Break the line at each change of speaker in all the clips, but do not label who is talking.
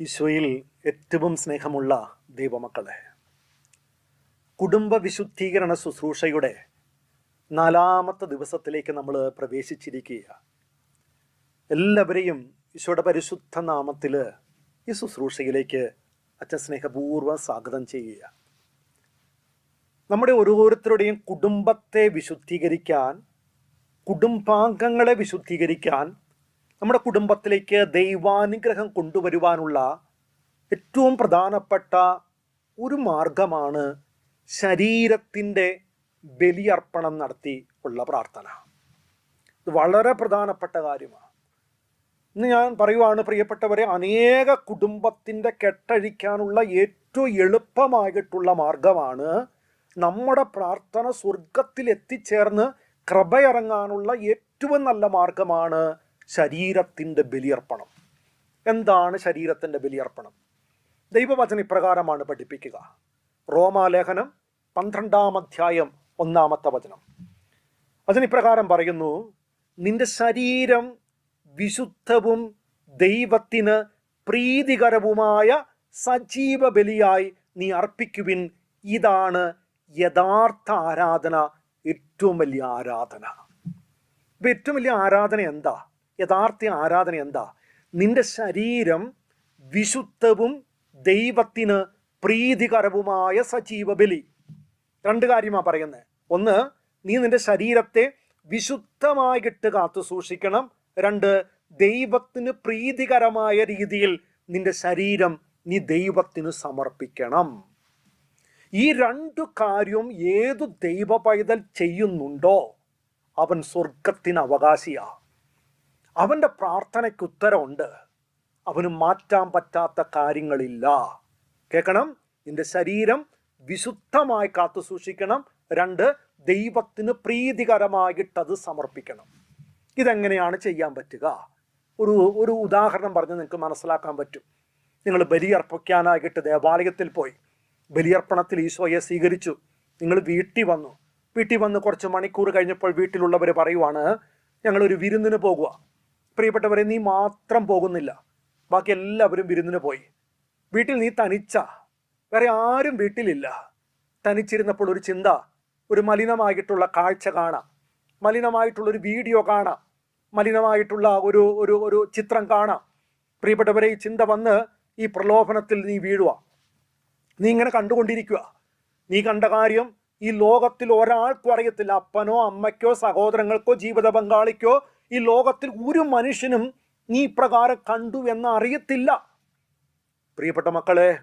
ഈശോയിൽ ഏറ്റവും സ്നേഹമുള്ള ദൈവമക്കളെ കുടുംബ വിശുദ്ധീകരണ ശുശ്രൂഷയുടെ നാലാമത്തെ ദിവസത്തിലേക്ക് നമ്മൾ പ്രവേശിച്ചിരിക്കുക എല്ലാവരെയും ഈശോയുടെ പരിശുദ്ധ നാമത്തിൽ ഈ ശുശ്രൂഷയിലേക്ക് അച്ഛൻ സ്നേഹപൂർവം സ്വാഗതം ചെയ്യുക നമ്മുടെ ഓരോരുത്തരുടെയും കുടുംബത്തെ വിശുദ്ധീകരിക്കാൻ കുടുംബാംഗങ്ങളെ വിശുദ്ധീകരിക്കാൻ നമ്മുടെ കുടുംബത്തിലേക്ക് ദൈവാനുഗ്രഹം കൊണ്ടുവരുവാനുള്ള ഏറ്റവും പ്രധാനപ്പെട്ട ഒരു മാർഗമാണ് ശരീരത്തിന്റെ ബലിയർപ്പണം നടത്തി ഉള്ള പ്രാർത്ഥന. ഇത് വളരെ പ്രധാനപ്പെട്ട കാര്യമാണ്. ഇന്ന് ഞാൻ പറയുവാണ് പ്രിയപ്പെട്ടവരെ അനേക കുടുംബത്തിന്റെ കെട്ടഴിക്കാനുള്ള ഏറ്റവും എളുപ്പമായിട്ടുള്ള മാർഗമാണ് നമ്മുടെ പ്രാർത്ഥന സ്വർഗത്തിൽ എത്തിച്ചേർന്ന് കൃപയിറങ്ങാനുള്ള ഏറ്റവും നല്ല മാർഗമാണ് ശരീരത്തിന്റെ ബലിയർപ്പണം. എന്താണ് ശരീരത്തിന്റെ ബലിയർപ്പണം? ദൈവവചന ഇപ്രകാരമാണ് പഠിപ്പിക്കുക. റോമാലേഖനം പന്ത്രണ്ടാം അധ്യായം ഒന്നാമത്തെ വചനം. അതിനിപ്രകാരം പറയുന്നു നിന്റെ ശരീരം വിശുദ്ധവും ദൈവത്തിന് പ്രീതികരവുമായ സജീവ ബലിയായി നീ അർപ്പിക്കുവിൻ. ഇതാണ് യഥാർത്ഥ ആരാധന ഏറ്റവും വലിയ ആരാധന. ഇപ്പം ഏറ്റവും വലിയ ആരാധന എന്താ? യഥാർത്ഥ ആരാധന എന്താ? നിന്റെ ശരീരം വിശുദ്ധവും ദൈവത്തിന് പ്രീതികരവുമായ സജീവ ബലി. രണ്ട് കാര്യമാ പറയുന്നത് ഒന്ന് നീ നിന്റെ ശരീരത്തെ വിശുദ്ധമായിട്ട് കാത്തു സൂക്ഷിക്കണം. രണ്ട് ദൈവത്തിന് പ്രീതികരമായ രീതിയിൽ നിന്റെ ശരീരം നീ ദൈവത്തിന് സമർപ്പിക്കണം. ഈ രണ്ടു കാര്യവും ഏതു ദൈവ പൈതൽ ചെയ്യുന്നുണ്ടോ അവൻ സ്വർഗത്തിന് അവകാശിയാ. അവന്റെ പ്രാർത്ഥനയ്ക്ക് ഉത്തരമുണ്ട്. അവന് മാറ്റാൻ പറ്റാത്ത കാര്യങ്ങളില്ല. കേൾക്കണം? നിന്റെ ശരീരം വിശുദ്ധമായി കാത്തു സൂക്ഷിക്കണം. രണ്ട് ദൈവത്തിന് പ്രീതികരമായിട്ടത് സമർപ്പിക്കണം. ഇതെങ്ങനെയാണ് ചെയ്യാൻ പറ്റുക? ഒരു ഒരു ഉദാഹരണം പറഞ്ഞ് നിങ്ങൾക്ക് മനസ്സിലാക്കാൻ പറ്റും. നിങ്ങൾ ബലിയർപ്പിക്കാനായിട്ട് ദേവാലയത്തിൽ പോയി. ബലിയർപ്പണത്തിൽ ഈശോയെ സ്വീകരിച്ചു. നിങ്ങൾ വീട്ടിൽ വന്നു. വീട്ടിൽ വന്ന് കുറച്ച് മണിക്കൂർ കഴിഞ്ഞപ്പോൾ വീട്ടിലുള്ളവർ പറയുവാണ് ഞങ്ങളൊരു വിരുന്നിന് പോകുക പ്രിയപ്പെട്ടവരെ നീ മാത്രം പോകുന്നില്ല. ബാക്കി എല്ലാവരും വിരുന്നിന് പോയി. വീട്ടിൽ നീ തനിച്ച. വേറെ ആരും വീട്ടിലില്ല. തനിച്ചിരുന്നപ്പോൾ ഒരു ചിന്ത ഒരു മലിനമായിട്ടുള്ള കാഴ്ച കാണാം. മലിനമായിട്ടുള്ള ഒരു വീഡിയോ കാണാം. മലിനമായിട്ടുള്ള ഒരു ഒരു ഒരു ചിത്രം കാണാം. പ്രിയപ്പെട്ടവരെ ഈ ചിന്ത വന്ന് ഈ പ്രലോഭനത്തിൽ നീ വീഴുക നീ ഇങ്ങനെ കണ്ടുകൊണ്ടിരിക്കുക. നീ കണ്ട കാര്യം ഈ ലോകത്തിൽ ഒരാൾക്കും അറിയത്തില്ല. അപ്പനോ അമ്മയ്ക്കോ സഹോദരങ്ങൾക്കോ ജീവിത പങ്കാളിക്കോ ഈ ലോകത്തിൽ ഒരു മനുഷ്യനും നീ ഇപ്രകാരം കണ്ടു എന്ന് അറിയത്തില്ല. പ്രിയപ്പെട്ട മക്കളെ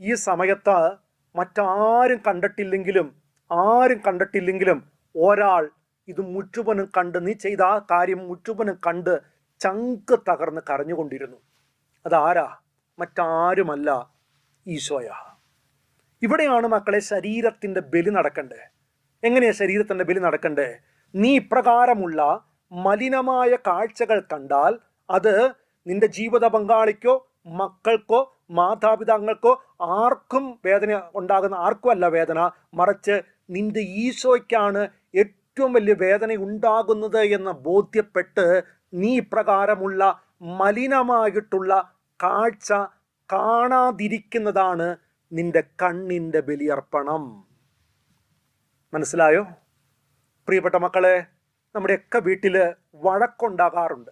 ഈ സമയത്ത് മറ്റാരും കണ്ടിട്ടില്ലെങ്കിലും ആരും കണ്ടിട്ടില്ലെങ്കിലും ഒരാൾ ഇത് മുറ്റുപനും കണ്ട് നീ ചെയ്ത ആ കാര്യം മുറ്റുപനും കണ്ട് ചങ്ക് തകർന്ന് കരഞ്ഞുകൊണ്ടിരുന്നു. അതാരാ? മറ്റാരുമല്ല ഈശോയ. ഇവിടെയാണ് മക്കളെ ശരീരത്തിന്റെ ബലി നടക്കണ്ടേ എങ്ങനെയാണ് ശരീരത്തിന്റെ ബലി നടക്കണ്ടേ നീ ഇപ്രകാരമുള്ള മലിനമായ കാഴ്ചകൾ കണ്ടാൽ അത് നിന്റെ ജീവിത പങ്കാളിക്കോ മക്കൾക്കോ മാതാപിതാക്കൾക്കോ ആർക്കും വേദന ഉണ്ടാകുന്ന ആർക്കും അല്ല വേദന. മറിച്ച് നിന്റെ ഈശോയ്ക്കാണ് ഏറ്റവും വലിയ വേദന ഉണ്ടാകുന്നത് എന്ന് ബോധ്യപ്പെട്ട് നീ ഇപ്രകാരമുള്ള മലിനമായിട്ടുള്ള കാഴ്ച കാണാതിരിക്കുന്നതാണ് നിന്റെ കണ്ണിന്റെ ബലിയർപ്പണം. മനസ്സിലായോ? പ്രിയപ്പെട്ട മക്കളെ നമ്മുടെയൊക്കെ വീട്ടിൽ വഴക്കുണ്ടാകാറുണ്ട്.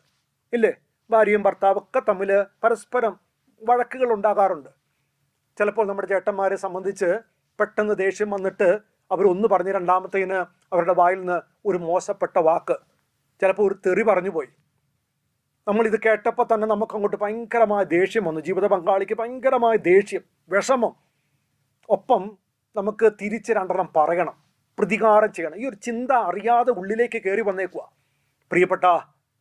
ഇല്ലേ? ഭാര്യയും ഭർത്താവൊക്കെ തമ്മിൽ പരസ്പരം വഴക്കുകൾ ഉണ്ടാകാറുണ്ട്. ചിലപ്പോൾ നമ്മുടെ ചേട്ടന്മാരെ സംബന്ധിച്ച് പെട്ടെന്ന് ദേഷ്യം വന്നിട്ട് അവരൊന്ന് പറഞ്ഞ് രണ്ടാമത്തേന് അവരുടെ വായിൽ നിന്ന് ഒരു മോശപ്പെട്ട വാക്ക്. ചിലപ്പോൾ ഒരു തെറി പറഞ്ഞു പോയി. നമ്മൾ ഇത് കേട്ടപ്പോൾ തന്നെ നമുക്ക് അങ്ങോട്ട് ഭയങ്കരമായ ദേഷ്യം വന്നു. ജീവിത പങ്കാളിക്ക് ഭയങ്കരമായ ദേഷ്യം വിഷമം. ഒപ്പം നമുക്ക് തിരിച്ച് രണ്ടെണ്ണം പറയണം. പ്രതികാരം ചെയ്യണം. ഈ ഒരു ചിന്ത അറിയാതെ ഉള്ളിലേക്ക് കയറി വന്നേക്കുക പ്രിയപ്പെട്ട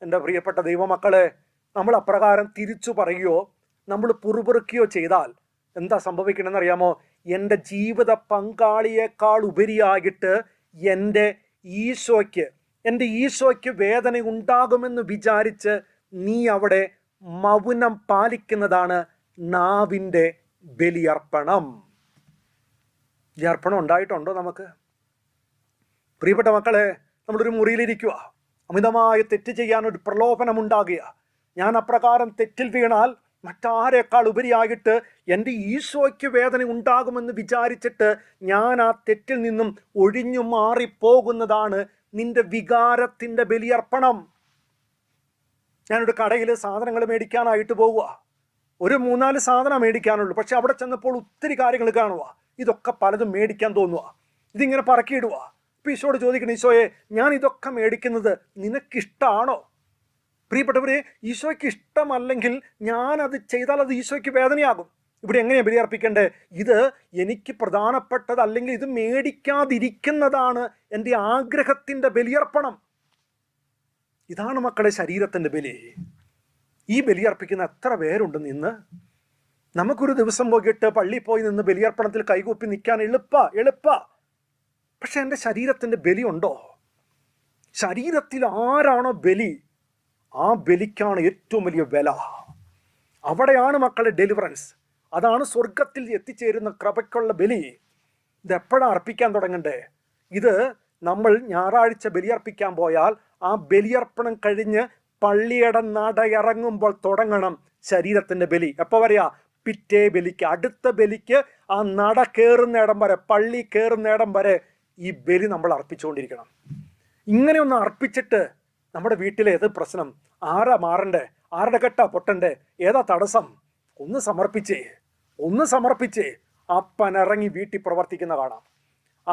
എന്റെ പ്രിയപ്പെട്ട ദൈവമക്കളെ നമ്മൾ അപ്രകാരം തിരിച്ചു പറയുകയോ നമ്മൾ പുറപുറുക്കുകയോ ചെയ്താൽ എന്താ സംഭവിക്കണമെന്ന് അറിയാമോ? എന്റെ ജീവിത പങ്കാളിയേക്കാൾ ഉപരിയായിട്ട് എന്റെ ഈശോയ്ക്ക് എന്റെ ഈശോയ്ക്ക് വേദന ഉണ്ടാകുമെന്ന് വിചാരിച്ച് നീ അവിടെ മൗനം പാലിക്കുന്നതാണ് നാവിന്റെ ബലിയർപ്പണം. ഈ അർപ്പണം ഉണ്ടായിട്ടുണ്ടോ നമുക്ക്? പ്രിയപ്പെട്ട മക്കളെ നമ്മളൊരു മുറിയിലിരിക്കുക. അമിതമായ തെറ്റ് ചെയ്യാൻ ഒരു പ്രലോഭനം ഉണ്ടാകുക ഞാൻ അപ്രകാരം തെറ്റിൽ വീണാൽ മറ്റാരേക്കാൾ ഉപരിയായിട്ട് എന്റെ ഈശോയ്ക്ക് വേദന ഉണ്ടാകുമെന്ന് വിചാരിച്ചിട്ട് ഞാൻ ആ തെറ്റിൽ നിന്നും ഒഴിഞ്ഞു മാറിപ്പോകുന്നതാണ് നിന്റെ വികാരത്തിന്റെ ബലിയർപ്പണം. ഞാനൊരു കടയിൽ സാധനങ്ങൾ മേടിക്കാനായിട്ട് പോവുക. ഒരു മൂന്നാൽ സാധനം മേടിക്കാനുള്ളൂ. പക്ഷെ അവിടെ ചെന്നപ്പോൾ ഒത്തിരി കാര്യങ്ങൾ കാണുക. ഇതൊക്കെ പലതും മേടിക്കാൻ തോന്നുക ഇതിങ്ങനെ പറക്കിയിടുക അപ്പം ഈശോട് ചോദിക്കണം ഈശോയെ ഞാൻ ഇതൊക്കെ മേടിക്കുന്നത് നിനക്കിഷ്ടമാണോ പ്രിയപ്പെട്ടവരെ ഈശോയ്ക്ക് ഇഷ്ടമല്ലെങ്കിൽ ഞാൻ അത് ചെയ്താൽ അത് ഈശോയ്ക്ക് വേദനയാകും. ഇവിടെ എങ്ങനെയാണ് ബലിയർപ്പിക്കേണ്ടത് ഇത് എനിക്ക് പ്രധാനപ്പെട്ടത് അല്ലെങ്കിൽ ഇത് മേടിക്കാതിരിക്കുന്നതാണ് എന്റെ ആഗ്രഹത്തിന്റെ ബലിയർപ്പണം. ഇതാണ് മക്കളെ ശരീരത്തിന്റെ ബലി. ഈ ബലിയർപ്പിക്കുന്ന എത്ര പേരുണ്ടെന്ന് ഇന്ന് നമുക്കൊരു ദിവസം പോയിട്ട് പള്ളിയിൽ പോയി നിന്ന് ബലിയർപ്പണത്തിൽ കൈകൂപ്പി നിൽക്കാൻ എളുപ്പ എളുപ്പ. പക്ഷെ എന്റെ ശരീരത്തിന്റെ ബലി ഉണ്ടോ? ശരീരത്തിൽ ആരാണോ ബലി ആ ബലിക്കാണ് ഏറ്റവും വലിയ വില. അവിടെയാണ് മക്കളെ ഡെലിവറൻസ് അതാണ് സ്വർഗത്തിൽ എത്തിച്ചേരുന്ന കൃപയ്ക്കുള്ള ബലി. ഇത് എപ്പോഴാണ് അർപ്പിക്കാൻ തുടങ്ങണ്ടേ? ഇത് നമ്മൾ ഞായറാഴ്ച ബലിയർപ്പിക്കാൻ പോയാൽ ആ ബലിയർപ്പണം കഴിഞ്ഞ് പള്ളിയുടെ നട ഇറങ്ങുമ്പോൾ തുടങ്ങണം ശരീരത്തിന്റെ ബലി. എപ്പോൾ പറയാ പിറ്റേ ബലിക്ക് അടുത്ത ബലിക്ക് ആ നട കയറുന്നിടം വരെ പള്ളി കയറുന്നിടം വരെ ഈ ബലി നമ്മൾ അർപ്പിച്ചുകൊണ്ടിരിക്കണം. ഇങ്ങനെ ഒന്ന് അർപ്പിച്ചിട്ട് നമ്മുടെ വീട്ടിലെ ഏത് പ്രശ്നം? ആരാ മാറണ്ടേ? ആരുടെ കെട്ടാ പൊട്ടണ്ടേ? ഏതാ തടസ്സം? ഒന്ന് സമർപ്പിച്ചേ. ഒന്ന് സമർപ്പിച്ചേ. അപ്പനിറങ്ങി വീട്ടിൽ പ്രവർത്തിക്കുന്ന കാണാം.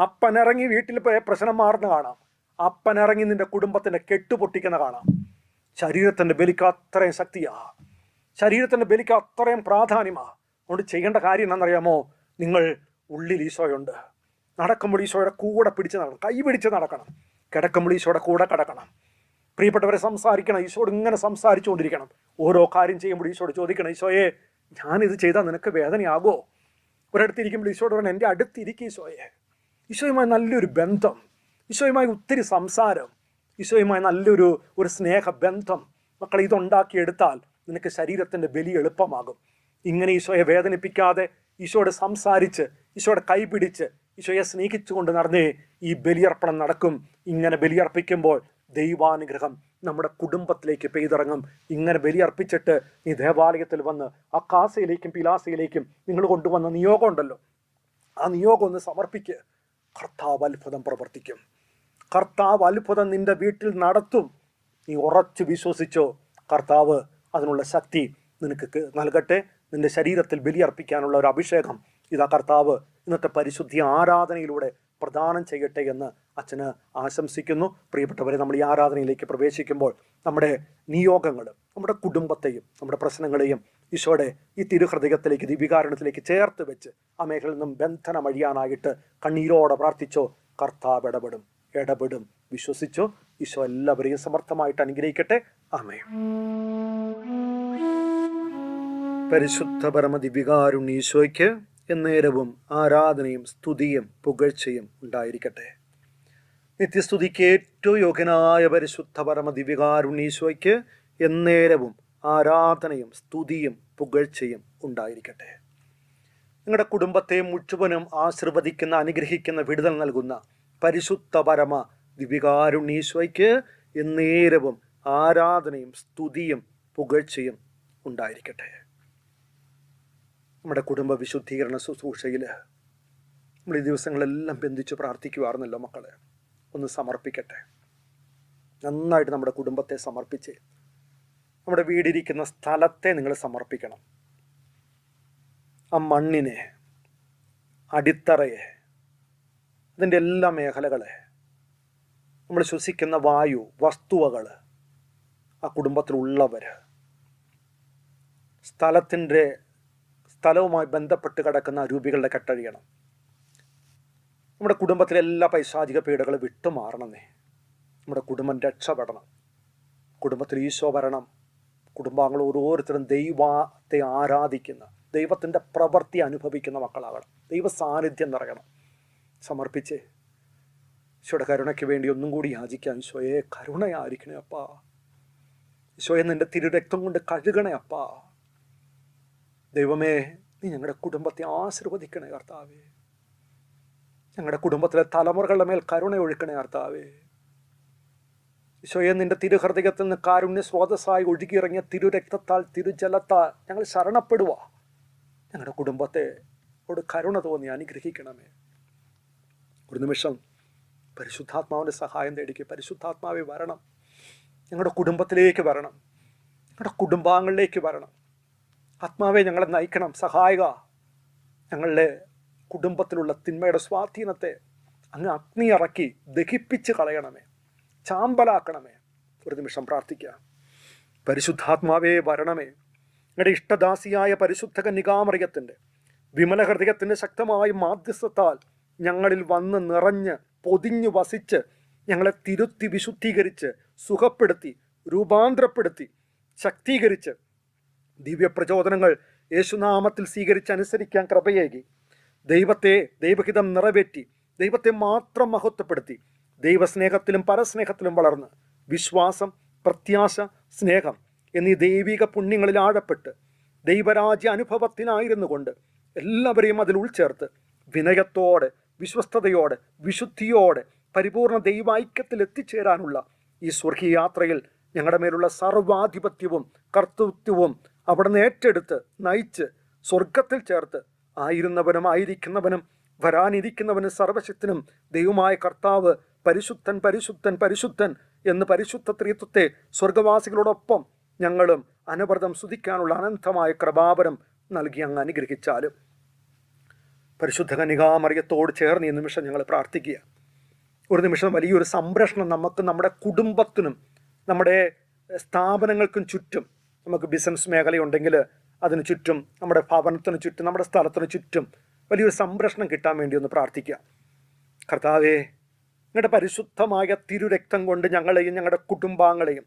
അപ്പനിറങ്ങി വീട്ടിൽ പ്രശ്നം മാറുന്ന കാണാം. അപ്പനിറങ്ങി നിന്റെ കുടുംബത്തിന്റെ കെട്ടുപൊട്ടിക്കുന്ന കാണാം. ശരീരത്തിന്റെ ബലിക്ക് അത്രയും ശക്തിയാ. ശരീരത്തിന്റെ ബലിക്ക് അത്രയും പ്രാധാന്യമാണ് അതുകൊണ്ട് ചെയ്യേണ്ട കാര്യം എന്താണെന്നറിയാമോ? നിങ്ങൾ ഉള്ളിൽ ഈശോയുണ്ട്. നടക്കുമ്പോൾ ഈശോയുടെ കൂടെ പിടിച്ച് നടക്കണം. കൈ പിടിച്ച് നടക്കണം. കിടക്കുമ്പോൾ ഈശോയുടെ കൂടെ കിടക്കണം. പ്രിയപ്പെട്ടവരെ സംസാരിക്കണം. ഈശോട് ഇങ്ങനെ സംസാരിച്ചുകൊണ്ടിരിക്കണം. ഓരോ കാര്യം ചെയ്യുമ്പോൾ ഈശോട് ചോദിക്കണം ഈശോയെ ഞാനിത് ചെയ്താൽ നിനക്ക് വേദനയാകോ? ഒരിടത്തിരിക്കുമ്പോൾ ഈശോട് പറഞ്ഞാൽ എന്റെ അടുത്തിരിക്കും ഈശോയെ. ഈശോയുമായി നല്ലൊരു ബന്ധം. ഈശോയുമായി ഒത്തിരി സംസാരം. ഈശോയുമായി നല്ലൊരു ഒരു സ്നേഹബന്ധം. മക്കളെ ഇതുണ്ടാക്കിയെടുത്താൽ നിനക്ക് ശരീരത്തിന്റെ ബലി എളുപ്പമാകും. ഇങ്ങനെ ഈശോയെ വേദനിപ്പിക്കാതെ ഈശോയോട് സംസാരിച്ച് ഈശോയുടെ കൈപിടിച്ച് ഈശോയെ സ്നേഹിച്ചുകൊണ്ട് നടന്നേ ഈ ബലിയർപ്പണം നടക്കും. ഇങ്ങനെ ബലിയർപ്പിക്കുമ്പോൾ ദൈവാനുഗ്രഹം നമ്മുടെ കുടുംബത്തിലേക്ക് പെയ്തിറങ്ങും. ഇങ്ങനെ ബലിയർപ്പിച്ചിട്ട് നീ ദേവാലയത്തിൽ വന്ന് ആ കാസയിലേക്കും പിലാസയിലേക്കും നിങ്ങൾ കൊണ്ടുവന്ന നിയോഗം ഉണ്ടല്ലോ. ആ നിയോഗം ഒന്ന് സമർപ്പിക്ക്. കർത്താവ് അത്ഭുതം പ്രവർത്തിക്കും. കർത്താവ് അത്ഭുതം നിന്റെ വീട്ടിൽ നടത്തും. നീ ഉറച്ചു വിശ്വസിച്ചോ? കർത്താവ് അതിനുള്ള ശക്തി നിനക്ക് നൽകട്ടെ. നിന്റെ ശരീരത്തിൽ ബലിയർപ്പിക്കാനുള്ള ഒരു അഭിഷേകം ഇതാ കർത്താവ് ഇന്നത്തെ പരിശുദ്ധി ആരാധനയിലൂടെ പ്രദാനം ചെയ്യട്ടെ എന്ന് അച്ഛന് ആശംസിക്കുന്നു. പ്രിയപ്പെട്ടവരെ നമ്മൾ ഈ ആരാധനയിലേക്ക് പ്രവേശിക്കുമ്പോൾ നമ്മുടെ നിയോഗങ്ങൾ നമ്മുടെ കുടുംബത്തെയും നമ്മുടെ പ്രശ്നങ്ങളെയും ഈശോയുടെ ഈ തിരുഹൃദയത്തിലേക്ക് ദിവികാരണത്തിലേക്ക് ചേർത്ത് വെച്ച് ആ മേഖലയിൽ നിന്നും ബന്ധനം അഴിയാനായിട്ട് കണ്ണീരോടെ പ്രാർത്ഥിച്ചോ. കർത്താവ് ഇടപെടും. ഇടപെടും. വിശ്വസിച്ചോ? ഈശോ എല്ലാവരെയും സമർത്ഥമായിട്ട് അനുഗ്രഹിക്കട്ടെ. ആമേ പരിശുദ്ധ പരമ ഈശോയ്ക്ക് എന്നേരവും ആരാധനയും സ്തുതിയും പുകഴ്ചയും ഉണ്ടായിരിക്കട്ടെ. നിത്യസ്തുതിക്ക് ഏറ്റവും യോഗ്യനായ പരിശുദ്ധ പരമ ഈശോയ്ക്ക് എന്നേരവും ആരാധനയും സ്തുതിയും പുകഴ്ചയും ഉണ്ടായിരിക്കട്ടെ. നിങ്ങളുടെ കുടുംബത്തെ മുഴുവനും ആശീർവദിക്കുന്ന അനുഗ്രഹിക്കുന്ന വിടുതൽ നൽകുന്ന പരിശുദ്ധ പരമ ദിവികാരുണ്യേശ്വയ്ക്ക് എന്നേരവും ആരാധനയും സ്തുതിയും പുകഴ്ചയും ഉണ്ടായിരിക്കട്ടെ. നമ്മുടെ കുടുംബ വിശുദ്ധീകരണ ശുശ്രൂഷയിൽ നമ്മൾ ഈ ദിവസങ്ങളെല്ലാം ബന്ധിച്ച് പ്രാർത്ഥിക്കുവാർന്നല്ലോ മക്കളെ. ഒന്ന് സമർപ്പിക്കട്ടെ. നന്നായിട്ട് നമ്മുടെ കുടുംബത്തെ സമർപ്പിച്ച് നമ്മുടെ വീടിരിക്കുന്ന സ്ഥലത്തെ നിങ്ങൾ സമർപ്പിക്കണം. ആ മണ്ണിനെ അടിത്തറയെ അതിന്റെ എല്ലാ മേഖലകളെ നമ്മൾ ശ്വസിക്കുന്ന വായു വസ്തുവകൾ ആ കുടുംബത്തിലുള്ളവർ സ്ഥലത്തിന്റെ സ്ഥലവുമായി ബന്ധപ്പെട്ട് കിടക്കുന്ന രൂപികളുടെ കെട്ടഴിയണം. നമ്മുടെ കുടുംബത്തിലെ എല്ലാ പൈശാചിക പീഡകളും വിട്ടുമാറണമെന്നേ നമ്മുടെ കുടുംബം രക്ഷപ്പെടണം. കുടുംബത്തിൽ ഈശോ വരണം. കുടുംബാംഗങ്ങൾ ഓരോരുത്തരും ദൈവത്തെ ആരാധിക്കുന്ന ദൈവത്തിന്റെ പ്രവൃത്തി അനുഭവിക്കുന്ന മക്കളാകണം ദൈവ സാന്നിധ്യം നിറയണം. സമർപ്പിച്ച്. ഈശോയുടെ കരുണയ്ക്ക് വേണ്ടി ഒന്നും കൂടി യാചിക്കാം ഈശോയെ കരുണയായിരിക്കണേ അപ്പാ. ഈശോയെ നിന്റെ തിരുരക്തം കൊണ്ട് കഴുകണേ അപ്പാ. ദൈവമേ നീ ഞങ്ങളുടെ കുടുംബത്തെ ആശീർവദിക്കണേ കർത്താവേ. ഞങ്ങളുടെ കുടുംബത്തിലെ തലമുറകളുടെ മേൽ കരുണ ഒഴുക്കണേ കർത്താവേ. ഈശോയെ നിന്റെ തിരുഹൃദയത്തിൽ നിന്ന് കാരുണ്യ സ്രോതസ്സായി ഒഴുകിയിറങ്ങിയ തിരുരക്തത്താൽ തിരുജലത്താൽ ഞങ്ങൾ ശരണപ്പെടുക ഞങ്ങളുടെ കുടുംബത്തെ ഒരു കരുണ തോന്നി അനുഗ്രഹിക്കണമേ. ഒരു നിമിഷം പരിശുദ്ധാത്മാവിന്റെ സഹായം തേടിക്കുക പരിശുദ്ധാത്മാവെ വരണം. ഞങ്ങളുടെ കുടുംബത്തിലേക്ക് വരണം. ഞങ്ങളുടെ കുടുംബാംഗങ്ങളിലേക്ക് വരണം. ആത്മാവെ ഞങ്ങളെ നയിക്കണം. സഹായിക. ഞങ്ങളുടെ കുടുംബത്തിലുള്ള തിന്മയുടെ സ്വാധീനത്തെ അങ്ങ് അഗ്നി ഇറക്കി ദഹിപ്പിച്ച് കളയണമേ. ചാമ്പലാക്കണമേ. ഒരു നിമിഷം പ്രാർത്ഥിക്കുക. പരിശുദ്ധാത്മാവേ വരണമേ. ഞങ്ങളുടെ ഇഷ്ടദാസിയായ പരിശുദ്ധ കന്യകാമറിയത്തിന്റെ വിമല ഹൃദയത്തിന്റെ ശക്തമായ മാധ്യസ്ഥത്താൽ ഞങ്ങളിൽ വന്ന് നിറഞ്ഞ് പൊതിഞ്ഞു വസിച്ച് ഞങ്ങളെ തിരുത്തി വിശുദ്ധീകരിച്ച് സുഖപ്പെടുത്തി രൂപാന്തരപ്പെടുത്തി ശക്തീകരിച്ച്. ദിവ്യപ്രചോദനങ്ങൾ യേശുനാമത്തിൽ സ്വീകരിച്ച് അനുസരിക്കാൻ കൃപയേകി. ദൈവത്തെ ദൈവഹിതം നിറവേറ്റി ദൈവത്തെ മാത്രം മഹത്വപ്പെടുത്തി ദൈവസ്നേഹത്തിലും പരസ്നേഹത്തിലും വളർന്ന് വിശ്വാസം പ്രത്യാശ സ്നേഹം എന്നീ ദൈവിക പുണ്യങ്ങളിൽ ആഴപ്പെട്ട് ദൈവരാജ്യ അനുഭവത്തിനായിരുന്നു കൊണ്ട് എല്ലാവരെയും അതിൽ ഉൾച്ചേർത്ത് വിനയത്തോടെ വിശ്വസ്തയോടെ വിശുദ്ധിയോടെ പരിപൂർണ ദൈവൈക്യത്തിൽ എത്തിച്ചേരാനുള്ള ഈ സ്വർഗീയ യാത്രയിൽ ഞങ്ങളുടെ മേലുള്ള സർവാധിപത്യവും കർത്തൃത്വവും അവിടെ ഏറ്റെടുത്ത് നയിച്ച് സ്വർഗത്തിൽ ചേർത്ത് ആയിരുന്നവനും ആയിരിക്കുന്നവനും വരാനിരിക്കുന്നവനും സർവശക്തനും ദൈവമായ കർത്താവ് പരിശുദ്ധൻ പരിശുദ്ധൻ പരിശുദ്ധൻ എന്ന് പരിശുദ്ധ ത്രിത്വത്തെ സ്വർഗവാസികളോടൊപ്പം ഞങ്ങളും അനവരതം സ്തുതിക്കാനുള്ള അനന്തമായ കൃപാപരം നൽകി അങ്ങ് അനുഗ്രഹിച്ചാലും. പരിശുദ്ധ കനികാമറിയത്തോട് ചേർന്ന് ഈ നിമിഷം ഞങ്ങൾ പ്രാർത്ഥിക്കുക. ഒരു നിമിഷം വലിയൊരു സംരക്ഷണം നമുക്ക് നമ്മുടെ കുടുംബത്തിനും നമ്മുടെ സ്ഥാപനങ്ങൾക്കും ചുറ്റും നമുക്ക് ബിസിനസ് മേഖലയുണ്ടെങ്കിൽ അതിന് ചുറ്റും നമ്മുടെ ഭവനത്തിന് ചുറ്റും നമ്മുടെ സ്ഥലത്തിന് ചുറ്റും വലിയൊരു സംരക്ഷണം കിട്ടാൻ വേണ്ടി ഒന്ന് പ്രാർത്ഥിക്കുക. കർത്താവേ നിങ്ങളുടെ പരിശുദ്ധമായ തിരുരക്തം കൊണ്ട് ഞങ്ങളെയും ഞങ്ങളുടെ കുടുംബാംഗങ്ങളെയും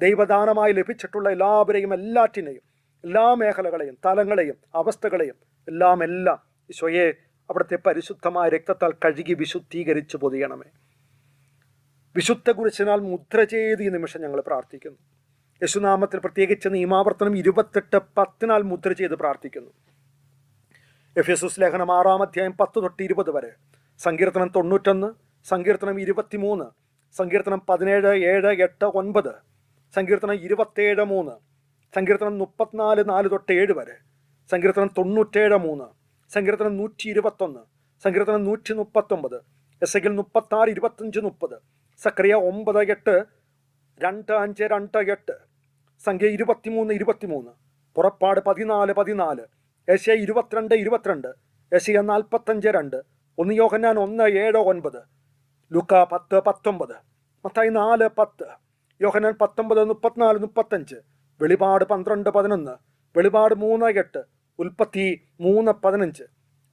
ദൈവദാനമായി ലഭിച്ചിട്ടുള്ള എല്ലാവരെയും എല്ലാറ്റിനെയും എല്ലാ മേഖലകളെയും തലങ്ങളെയും അവസ്ഥകളെയും എല്ലാം എല്ലാം ഈശോയെ അവിടുത്തെ പരിശുദ്ധമായ രക്തത്താൽ കഴുകി വിശുദ്ധീകരിച്ചു പൊതിയണമേ. വിശുദ്ധ കുരിശിനാൽ മുദ്ര ചെയ്ത് ഈ നിമിഷം ഞങ്ങൾ പ്രാർത്ഥിക്കുന്നു. യശുനാമത്തിൽ പ്രത്യേകിച്ച് നിയമാവർത്തനം ഇരുപത്തെട്ട് പത്തിനാൽ മുദ്ര ചെയ്ത് പ്രാർത്ഥിക്കുന്നു. എഫ് എസ് ലേഖനം ആറാം അധ്യായം പത്ത് തൊട്ട് ഇരുപത് വരെ. സങ്കീർത്തനം തൊണ്ണൂറ്റൊന്ന് സങ്കീർത്തനം ഇരുപത്തിമൂന്ന് സങ്കീർത്തനം പതിനേഴ് ഏഴ് എട്ട് ഒൻപത് സങ്കീർത്തനം ഇരുപത്തേഴ് മൂന്ന് സങ്കീർത്തനം മുപ്പത്തിനാല് നാല് തൊട്ട് ഏഴ് വരെ സങ്കീർത്തനം തൊണ്ണൂറ്റേഴ് മൂന്ന് സങ്കീർത്തനം നൂറ്റി ഇരുപത്തൊന്ന് സങ്കീർത്തനം നൂറ്റി മുപ്പത്തൊമ്പത് എസ് എങ്കിൽ മുപ്പത്താറ് ഇരുപത്തഞ്ച് മുപ്പത് സക്രിയ ഒമ്പത് എട്ട് രണ്ട് അഞ്ച് രണ്ട് എട്ട് സംഖ്യ ഇരുപത്തിമൂന്ന് ഇരുപത്തിമൂന്ന് പുറപ്പാട് പതിനാല് പതിനാല് ഏഷ്യ ഇരുപത്തിരണ്ട് ഇരുപത്തിരണ്ട് ഏഷ്യ നാൽപ്പത്തഞ്ച് രണ്ട് ഒന്ന് യോഹന്നാൻ ഒന്ന് ഏഴ് ഒൻപത് ലുക്ക പത്ത് പത്തൊമ്പത് മത്തായി നാല് പത്ത് യോഹന്നാൻ പത്തൊമ്പത് മുപ്പത്തിനാല് മുപ്പത്തഞ്ച് വെളിപാട് പന്ത്രണ്ട് പതിനൊന്ന് വെളിപാട് മൂന്ന് എട്ട് ഉൽപ്പത്തി മൂന്ന് പതിനഞ്ച്.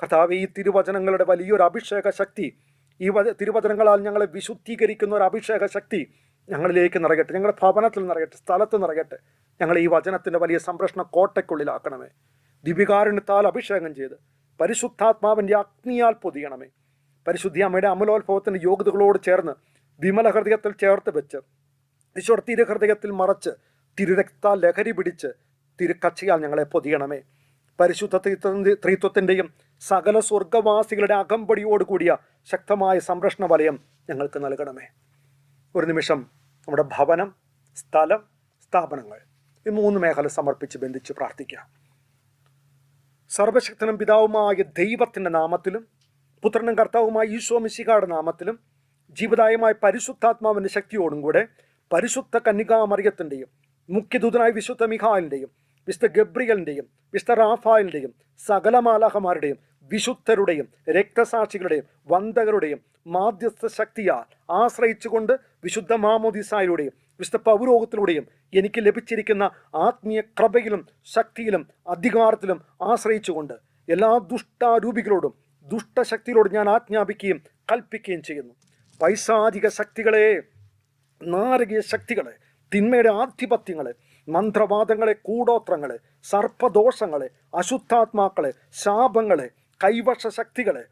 കർത്താവ് ഈ തിരുവചനങ്ങളുടെ വലിയൊരു അഭിഷേക ശക്തി ഈ വച- തിരുവചനങ്ങളാൽ ഞങ്ങളെ വിശുദ്ധീകരിക്കുന്ന ഒരു അഭിഷേക ശക്തി ഞങ്ങളിലേക്ക് നിറയട്ടെ. ഞങ്ങളുടെ ഭവനത്തിൽ നിറയട്ടെ സ്ഥലത്ത് നിറയട്ടെ. ഞങ്ങൾ ഈ വചനത്തിന്റെ വലിയ സംരക്ഷണ കോട്ടയ്ക്കുള്ളിലാക്കണമേ. ദിപികാരുണ്യത്താൽ അഭിഷേകം ചെയ്ത് പരിശുദ്ധാത്മാവിന്റെ അഗ്നിയാൽ പൊതിയണമേ. പരിശുദ്ധി അമ്മയുടെ അമലോത്ഭവത്തിന്റെ യോഗ്യതകളോട് ചേർന്ന് വിമല ഹൃദയത്തിൽ ചേർത്ത് വെച്ച് ഈശ്വർ തിരുഹൃദയത്തിൽ മറച്ച് തിരുരക്ത ലഹരി പിടിച്ച് തിരുക്കച്ചയാൽ ഞങ്ങളെ പൊതിയണമേ. പരിശുദ്ധ ത്രിത്വ- ത്രിത്വത്തിന്റെയും സകല സ്വർഗവാസികളുടെ അകമ്പടിയോട് കൂടിയ ശക്തമായ സംരക്ഷണ വലയം ഞങ്ങൾക്ക് നൽകണമേ. ഒരു നിമിഷം നമ്മുടെ ഭവനം സ്ഥലം സ്ഥാപനങ്ങൾ ഈ മൂന്ന് മേഖല സമർപ്പിച്ച് ബന്ധിച്ച് പ്രാർത്ഥിക്കാം സർവശക്തനും പിതാവുമായ ദൈവത്തിന്റെ നാമത്തിലും പുത്രനും കർത്താവുമായ ഈശോ മിശികായുടെ നാമത്തിലും ജീവദായമായ പരിശുദ്ധാത്മാവിന്റെ ശക്തിയോടും കൂടെ പരിശുദ്ധ കന്യകാമറിയത്തിന്റെയും മുഖ്യദൂതനായ വിശുദ്ധ മിഹാലിന്റെയും വിശുദ്ധ ഗബ്രിയലിന്റെയും മിസ്റ്റർ റാഫായലിന്റെയും സകല മാലാഹമാരുടെയും വിശുദ്ധരുടെയും രക്തസാക്ഷികളുടെയും വന്ദകരുടെയും മാധ്യസ്ഥ ശക്തിയാൽ ആശ്രയിച്ചുകൊണ്ട് വിശുദ്ധ മാമോദിസായിലൂടെയും വിശുദ്ധ പൗരോഗത്തിലൂടെയും എനിക്ക് ലഭിച്ചിരിക്കുന്ന ആത്മീയ കൃപയിലും ശക്തിയിലും അധികാരത്തിലും ആശ്രയിച്ചുകൊണ്ട് എല്ലാ ദുഷ്ടാരൂപികളോടും ദുഷ്ടശക്തികളോടും ഞാൻ ആജ്ഞാപിക്കുകയും കൽപ്പിക്കുകയും ചെയ്യുന്നു. പൈസാധിക ശക്തികളെ നാരകീയ ശക്തികളെ തിന്മയുടെ ആധിപത്യങ്ങളെ മന്ത്രവാദങ്ങളെ കൂടോത്രങ്ങളെ സർപ്പദോഷങ്ങളെ അശുദ്ധാത്മാക്കളെ ശാപങ്ങളെ കൈവശ ശക്തികളെ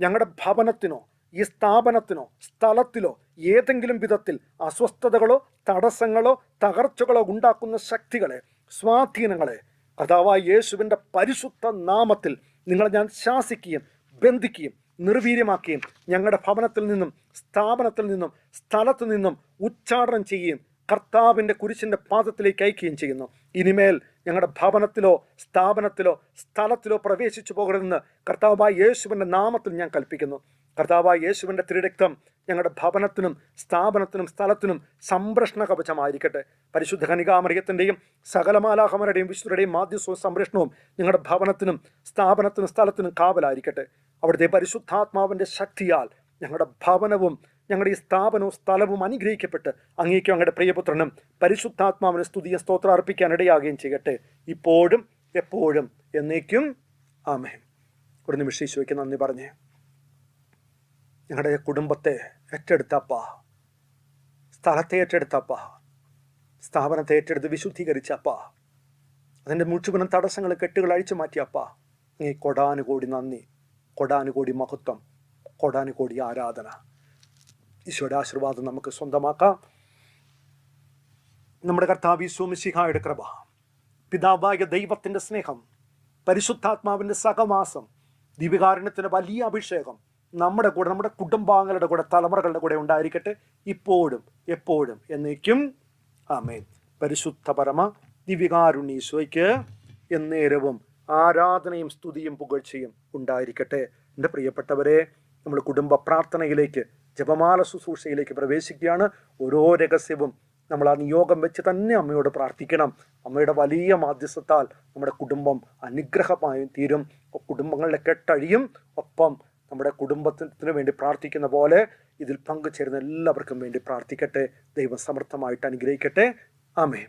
ഞങ്ങളുടെ ഭവനത്തിനോ ഈ സ്ഥാപനത്തിനോ സ്ഥലത്തിലോ ഏതെങ്കിലും വിധത്തിൽ അസ്വസ്ഥതകളോ തടസ്സങ്ങളോ തകർച്ചകളോ ഉണ്ടാക്കുന്ന ശക്തികളെ സ്വാധീനങ്ങളെ അഥവാ യേശുവിന്റെ പരിശുദ്ധ നാമത്തിൽ നിങ്ങളെ ഞാൻ ശാസിക്കുകയും ബന്ധിക്കുകയും നിർവീര്യമാക്കുകയും ഞങ്ങളുടെ ഭവനത്തിൽ നിന്നും സ്ഥാപനത്തിൽ നിന്നും സ്ഥലത്തു നിന്നും ഉച്ചാടനം ചെയ്യുകയും കർത്താവിന്റെ കുരിശിന്റെ പാദത്തിലേക്ക് അയക്കുകയും ചെയ്യുന്നു. ഇനിമേൽ ഞങ്ങളുടെ ഭവനത്തിലോ സ്ഥാപനത്തിലോ സ്ഥലത്തിലോ പ്രവേശിച്ചു പോകരുതെന്ന് കർത്താവായ യേശുവിന്റെ നാമത്തിൽ ഞാൻ കൽപ്പിക്കുന്നു. കർത്താവായ യേശുവിന്റെ തിരുരക്തം ഞങ്ങളുടെ ഭവനത്തിനും സ്ഥാപനത്തിനും സ്ഥലത്തിനും സംരക്ഷണ കവചമായിരിക്കട്ടെ. പരിശുദ്ധ ഖനികാമറിയത്തിന്റെയും സകലമാലാഹമരുടെയും വിശുദ്ധരുടെയും മാധ്യസ്വ സംരക്ഷണവും ഞങ്ങളുടെ ഭവനത്തിനും സ്ഥാപനത്തിനും സ്ഥലത്തിനും കാവലായിരിക്കട്ടെ. അവിടുത്തെ പരിശുദ്ധാത്മാവിന്റെ ശക്തിയാൽ ഞങ്ങളുടെ ഭവനവും ഞങ്ങളുടെ ഈ സ്ഥാപനവും സ്ഥലവും അനുഗ്രഹിക്കപ്പെട്ട് അങ്ങേക്കും അങ്ങയുടെ പ്രിയപുത്രനും പരിശുദ്ധാത്മാവിന് സ്തുതിയ സ്തോത്രം അർപ്പിക്കാൻ ഇടയാകുകയും ചെയ്യട്ടെ. ഇപ്പോഴും എപ്പോഴും എന്നേക്കും ആമേ ഒരു നിമിഷം ഈശോയ്ക്ക് നന്ദി പറഞ്ഞേ ഞങ്ങളുടെ കുടുംബത്തെ ഏറ്റെടുത്തപ്പ സ്ഥലത്തെ ഏറ്റെടുത്തപ്പ സ്ഥാപനത്തെ ഏറ്റെടുത്ത് വിശുദ്ധീകരിച്ചപ്പ അതിന്റെ മുഴുവനും തടസ്സങ്ങൾ കെട്ടുകൾ അഴിച്ചു മാറ്റിയപ്പ നീ കൊടാനുകോടി നന്ദി കൊടാനുകോടി മഹത്വം കൊടാനുകോടി ആരാധന. ഈശോയുടെ ആശീർവാദം നമുക്ക് സ്വന്തമാക്കാം. നമ്മുടെ കർത്താവ് ഈശോമിശിഹായുടെ കൃപ പിതാവായ ദൈവത്തിന്റെ സ്നേഹം പരിശുദ്ധാത്മാവിന്റെ സഹവാസം ദിവികാരണത്തിന്റെ വലിയ അഭിഷേകം നമ്മുടെ കൂടെ നമ്മുടെ കുടുംബാംഗങ്ങളുടെ കൂടെ തലമുറകളുടെ കൂടെ ഉണ്ടായിരിക്കട്ടെ. ഇപ്പോഴും എപ്പോഴും എന്നേക്കും. ആമേൻ. പരിശുദ്ധ പരമ ദിവികാരുണീശോയ്ക്ക് എന്നേരവും ആരാധനയും സ്തുതിയും പുകഴ്ചയും ഉണ്ടായിരിക്കട്ടെ. എന്റെ പ്രിയപ്പെട്ടവരെ നമ്മൾ കുടുംബ പ്രാർത്ഥനയിലേക്ക് ജപമാല ശുശ്രൂഷയിലേക്ക് പ്രവേശിക്കുകയാണ്. ഓരോ രഹസ്യവും നമ്മൾ ആ നിയോഗം വെച്ച് തന്നെ അമ്മയോട് പ്രാർത്ഥിക്കണം. അമ്മയുടെ വലിയ മാധ്യസ്ഥത്താൽ നമ്മുടെ കുടുംബം അനുഗ്രഹമായി തീരും. കുടുംബങ്ങളുടെ കെട്ടഴിയും. ഒപ്പം നമ്മുടെ കുടുംബത്തിന് വേണ്ടി പ്രാർത്ഥിക്കുന്ന പോലെ ഇതിൽ പങ്കുചേരുന്ന എല്ലാവർക്കും വേണ്ടി പ്രാർത്ഥിക്കട്ടെ. ദൈവം സമർത്ഥമായിട്ട് അനുഗ്രഹിക്കട്ടെ. ആമേ